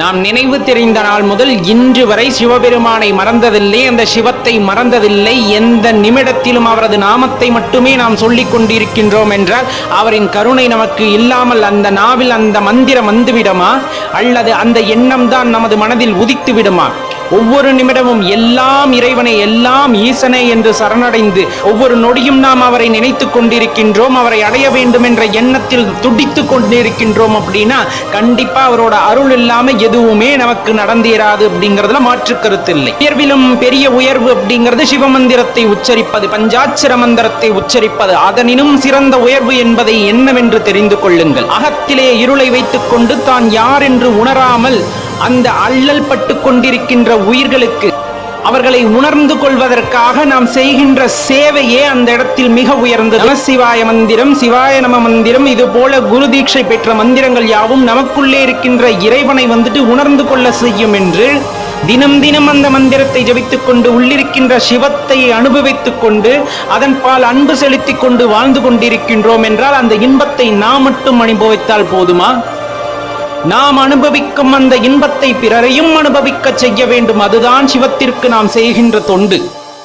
நாம் நினைவு தெரிந்த நாள் முதல் இன்று வரை சிவபெருமானை மறந்ததில்லை அந்த சிவத்தை மறந்ததில்லை. எந்த நிமிடத்திலும் அவரது நாமத்தை மட்டுமே நாம் சொல்லிக் கொண்டிருக்கின்றோம் என்றால் அவரின் கருணை நமக்கு இல்லாமல் அந்த நாவில் அந்த மந்திரம் வந்துவிடுமா? அல்லது அந்த எண்ணம் தான் நமது மனதில் உதித்து விடுமா ஒவ்வொரு நிமிடமும் எல்லாம் இறைவனை எல்லாம் ஈசனை என்று சரணடைந்து ஒவ்வொரு நொடியும் நாம் அவரை நினைத்து கொண்டிருக்கின்றோம் அவரை அடைய வேண்டும் என்ற எண்ணத்தில் துடித்து கொண்டிருக்கின்றோம் அப்படின்னா கண்டிப்பா அவரோட அருள் இல்லாம எதுவுமே நமக்கு நடந்தேறாது அப்படிங்கறதுல மாற்று கருத்து இல்லை. உயர்விலும் பெரிய உயர்வு அப்படிங்கிறது சிவமந்திரத்தை உச்சரிப்பது பஞ்சாட்சர மந்திரத்தை உச்சரிப்பது அதனினும் சிறந்த உயர்வு என்பதை என்னவென்று தெரிந்து கொள்ளுங்கள். அகத்திலே இருளை வைத்துக் கொண்டு தான் யார் என்று உணராமல் அந்த அல்லல் பட்டு கொண்டிருக்கின்ற உயிர்களுக்கு அவர்களை உணர்ந்து கொள்வதற்காக நாம் செய்கின்ற சேவையே அந்த இடத்தில் மிக உயர்ந்தது. சிவாய மந்திரம் சிவாய நம மந்திரம் இது போல குரு தீட்சை பெற்ற மந்திரங்கள் யாவும் நமக்குள்ளே இருக்கின்ற இறைவனை வந்துட்டு உணர்ந்து கொள்ள செய்யும் என்று தினம் தினம் அந்த மந்திரத்தை ஜபித்துக் கொண்டு உள்ளிருக்கின்ற சிவத்தை அனுபவித்துக் கொண்டு அதன் பால் அன்பு செலுத்திக் கொண்டு வாழ்ந்து கொண்டிருக்கின்றோம் என்றால் அந்த இன்பத்தை நாம் மட்டும் அனுபவித்தால் போதுமா? நாம் அனுபவிக்கும் அந்த இன்பத்தை பிறரையும் அனுபவிக்க செய்ய வேண்டும். அதுதான் சிவத்திற்கு நாம் செய்கின்ற தொண்டு.